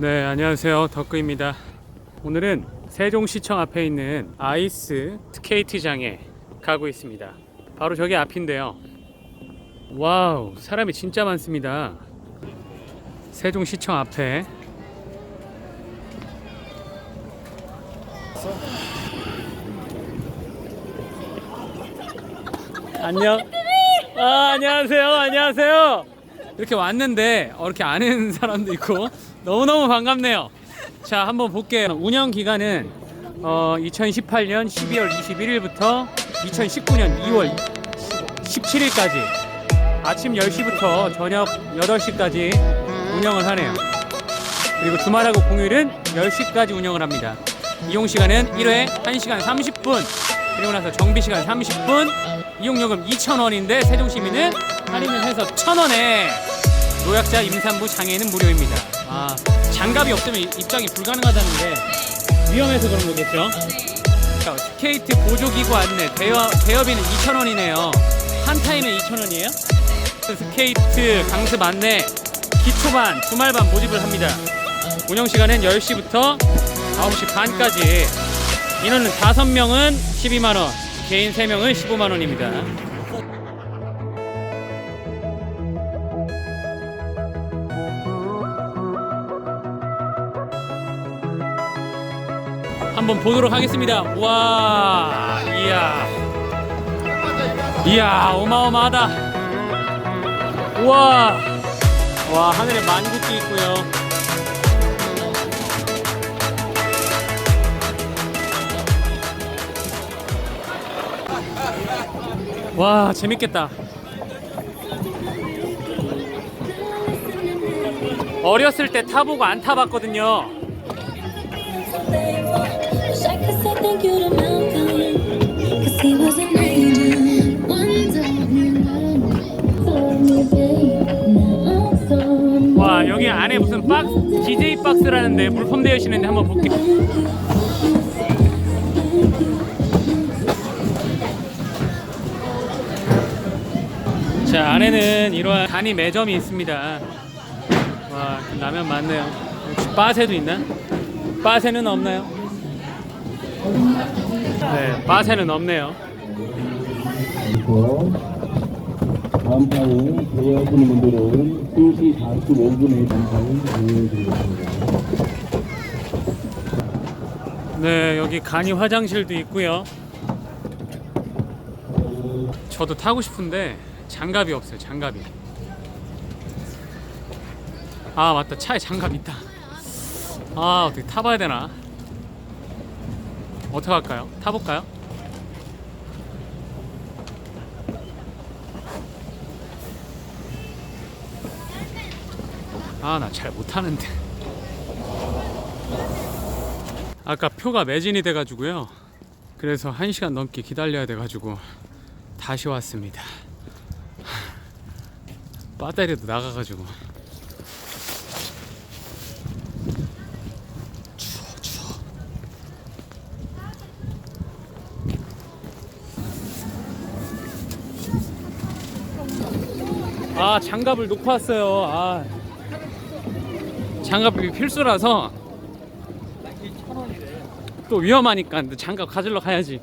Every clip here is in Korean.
네, 안녕하세요. 덕구입니다. 오늘은 세종시청 앞에 있는 아이스 스케이트장에 가고 있습니다. 바로 저기 앞인데요. 와우, 사람이 진짜 많습니다. 세종시청 앞에 안녕. 아, 안녕하세요. 안녕하세요. 이렇게 왔는데 어, 이렇게 아는 사람도 있고 너무너무 반갑네요. 자, 한번 볼게요. 운영 기간은 어, 2018년 12월 21일부터 2019년 2월 17일까지 아침 10시부터 저녁 8시까지 운영을 하네요. 그리고 주말하고 공휴일은 10시까지 운영을 합니다. 이용 시간은 1회 1시간 30분. 그리고 나서 정비 시간 30분. 이용요금 2,000원인데 세종 시민은 할인을 해서 1,000원에 노약자, 임산부, 장애인은 무료입니다. 아, 장갑이 없으면 입장이 불가능하다는데 위험해서 그런 거겠죠? 자, 스케이트 보조기구 안내 대여, 대여비는 2,000원이네요. 한 타임에 2,000원이에요? 스케이트 강습 안내 기초반, 주말반 모집을 합니다. 운영 시간은 10시부터 9시 반까지. 인원은 5명은 12만 원, 개인 3명은 15만 원입니다. 한번 보도록 하겠습니다. 와, 이야, 이야, 어마어마하다. 우와, 와 하늘에 만국도 있고요. 와 재밌겠다. 어렸을 때 타보고 안 타봤거든요. 와 여기 안에 무슨 박스 DJ 박스라는데 물품 되어 있는데 한번 볼게요. 자 안에는 이러한 간이 매점이 있습니다. 와 라면 많네요. 혹시 빠세도 있나? 빠세는 없나요? 네 빠세는 없네요. 그리고 다음 판에 대여하시는 분들은 2시 45분에 전파를 보여드리겠습니다. 네, 여기 간이 화장실도 있고요. 저도 타고 싶은데 장갑이 없어요. 장갑이. 아 맞다, 차에 장갑 있다. 아 어떻게 타봐야 되나? 어떻게 할까요? 타볼까요? 아 나 잘 못하는데. 아까 표가 매진이 돼가지고요. 그래서 1시간 넘게 기다려야 돼가지고 다시 왔습니다. 배터리도 나가가지고. 추워, 추워. 아, 장갑을 놓고 왔어요. 아. 장갑이 필수라서 또 위험하니까 장갑 가지러 가야지.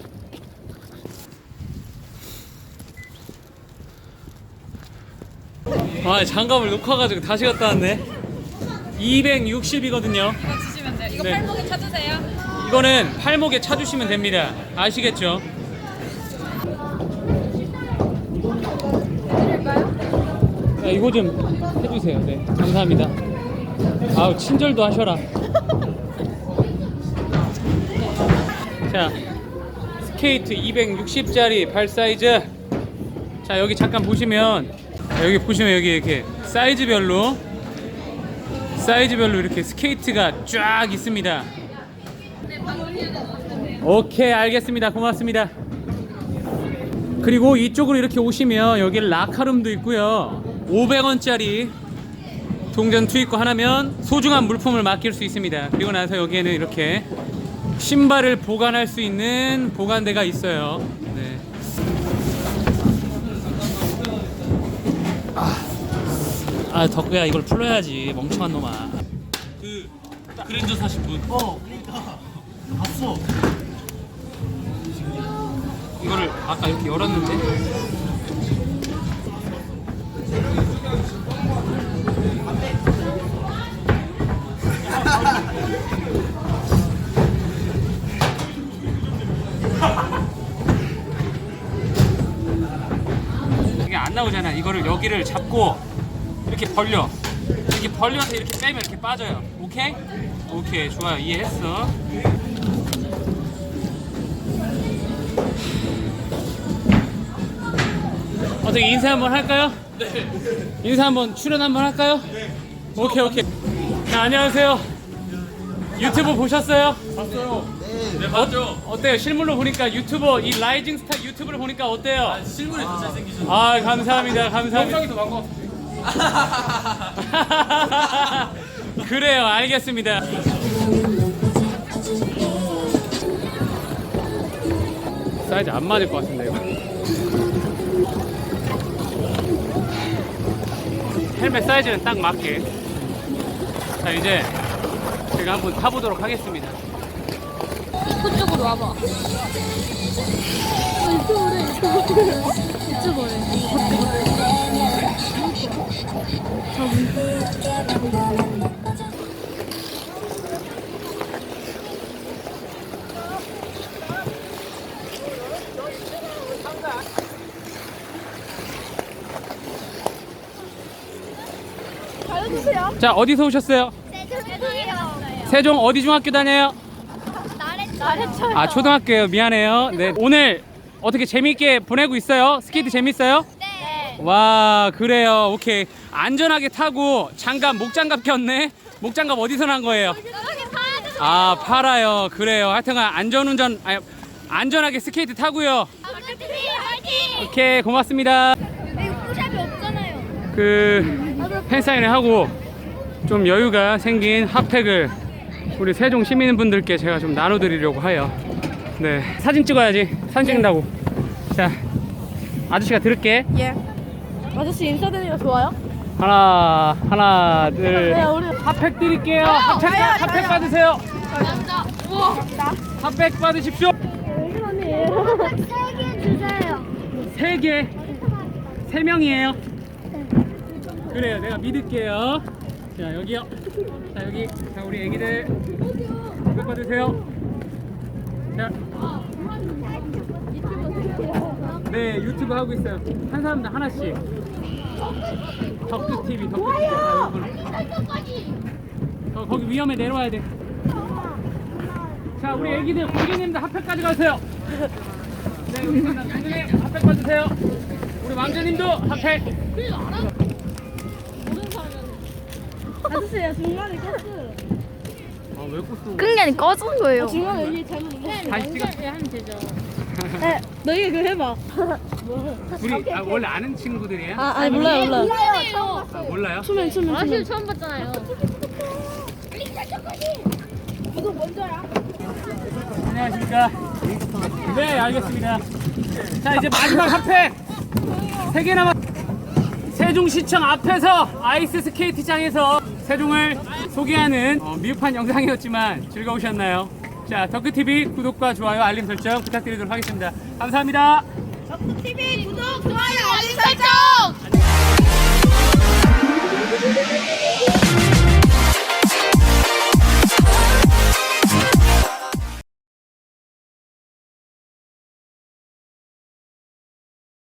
아 장갑을 놓고 와가지고 다시 갔다 왔네. 260이거든요. 이거 주시면 돼요. 이거 네. 팔목에 찾으세요. 이거는 팔목에 차주시면 됩니다. 아시겠죠? 자, 이거 좀 해주세요. 네, 감사합니다. 아우 친절도 하셔라. 자, 스케이트 260짜리 발 사이즈. 자, 여기 잠깐 보시면 여기 보시면 여기 이렇게 사이즈별로 사이즈별로 이렇게 스케이트가 쫙 있습니다. 오케이 알겠습니다 고맙습니다 그리고 이쪽으로 이렇게 오시면 여기 라카룸도 있고요 500원짜리 동전 투입구 하나면 소중한 물품을 맡길 수 있습니다 그리고 나서 여기에는 이렇게 신발을 보관할 수 있는 보관대가 있어요 네. 아 덕구야 이걸 풀어야지 멍청한 놈아 그 그랜저 사신 분. 어, 그러니까 봤어. 이거를 아까 이렇게 열었는데. 나오잖아. 이거를 여기를 잡고 이렇게 벌려. 이렇게 벌려서 이렇게 빼면 이렇게 빠져요. 오케이? 오케이. 좋아요. 이해했어. 어떻게 인사 한번 할까요? 네. 인사 한번 출연 한번 할까요? 네. 오케이 오케이. 자 안녕하세요. 유튜브 보셨어요? 봤어요. 네, 봤죠. 어, 어때요? 실물로 보니까 유튜버 이 라이징 스타 유튜브를 보니까 어때요? 실물이 더 잘생기셨어요. 아 감사합니다. 감사합니다. 영상이 더 나은 것 같아요. 그래요. 알겠습니다. 사이즈 안 맞을 것 같은데 이거. 헬멧 사이즈는 딱 맞게. 자 이제 제가 한번 타보도록 하겠습니다. 그쪽으로 와봐. 이쪽으로 이쪽으로 이쪽으로. 자 어디서 오셨어요? 죄송해요. 세종 어디 중학교 다녀요? 나랬어요. 아 초등학교요. 미안해요. 네 오늘 어떻게 재밌게 보내고 있어요? 스케이트 재밌어요? 네. 와 그래요. 오케이 안전하게 타고 장갑 목장갑 꼈네. 목장갑 어디서 난 거예요? 아 팔아요. 그래요. 하여튼간 안전운전 아니, 안전하게 스케이트 타고요. 오케이 고맙습니다. 없잖아요. 그 팬사인회 하고 좀 여유가 생긴 핫팩을 우리 세종 시민분들께 제가 좀 나눠드리려고 해요. 네 사진 찍어야지 사진 찍는다고. 자 아저씨가 들을게. 예. 아저씨 인사드리면 좋아요? 하나 하나 둘. 네, 우리 핫팩 드릴게요. 핫팩 저요, 핫팩 저요. 받으세요. 핫팩 받으십시오. 세개 주세요. 세 개. 세 명이에요. 그래요. 내가 믿을게요. 자, 여기요. 자, 여기. 자, 우리 애기들. 핫팩 받으세요. 자. 네, 유튜브 하고 있어요. 한 사람당 하나씩. 덕두 TV, 덕두 TV. 아, 어, 거기 위험해 내려와야 돼. 자, 우리 애기들 고객님들 핫팩까지 가세요. 네, 우리 왕자님 핫팩 받으세요. 우리 왕자님도 핫팩. 아저씨야 중간에 껐어요. 아, 왜 꽂어? 끈게 아니 꺼진 거예요. 중간에 여기 잘못 다시 찍어. 하면 되죠. 네, 너희 그 해봐. 우리 아, 원래 아는 친구들이에요? 아, 아니 몰라요, 몰라요. 아, 몰라요? 추면 추면 추면. 처음 봤잖아요. 안녕하십니까. 네, 알겠습니다. 자, 이제 마지막 핫팩. 세개 남았. 세종시청 앞에서 아이스 스케이트장에서 세종을 소개하는 어, 미흡한 영상이었지만 즐거우셨나요? 자, 덕크TV 구독과 좋아요, 알림 설정 부탁드리도록 하겠습니다. 감사합니다. 덕후TV 구독, 좋아요, 알림 설정!